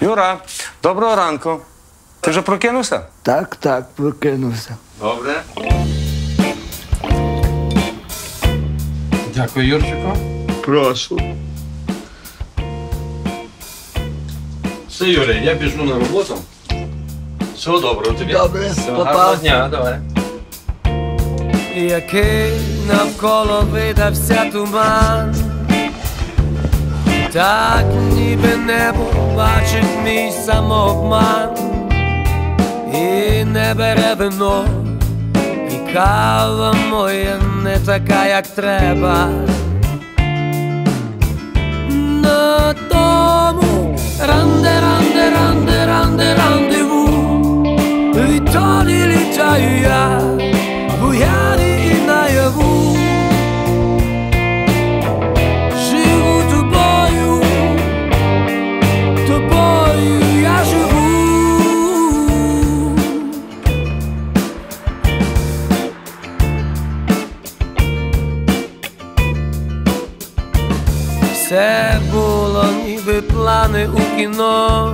Юра, доброго ранку. Ти вже прокинувся? Так, так, прокинувся. Добре. Дякую, Юрчику. Прошу. Все, Юрій, я біжу на роботу. Всього доброго тобі. Добре, Все, па-па. гарного дня, давай. який навколо видався туман, так ніби небо бачить мій самообман, і не бере вино, і кава моя не така, як треба. На тому ранде, ранде, ранде, ранде, рандеву. Літаю я, Все було ніби плани у кіно.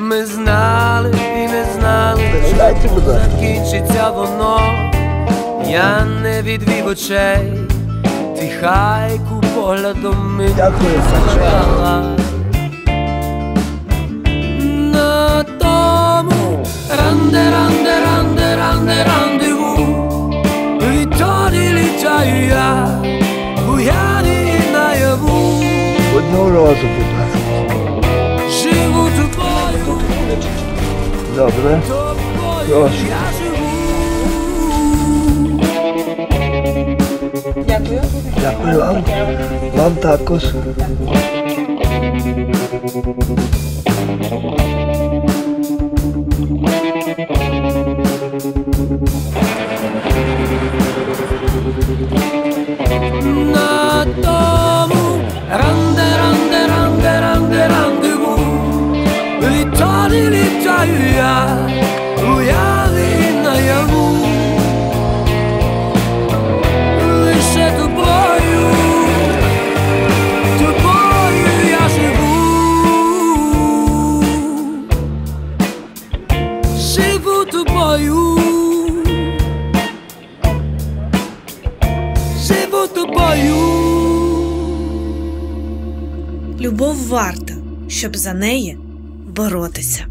Ми знали і не знали, що закінчиться воно. Я не відвів очей, ти хайку поглядом Дякую, сказала. На тому ранде, Одну розу, будь ласка. Живу тобою, Добре. тобою Прошу. я живу. Дякую тобою. Живу. Любов варта, щоб за неї боротися.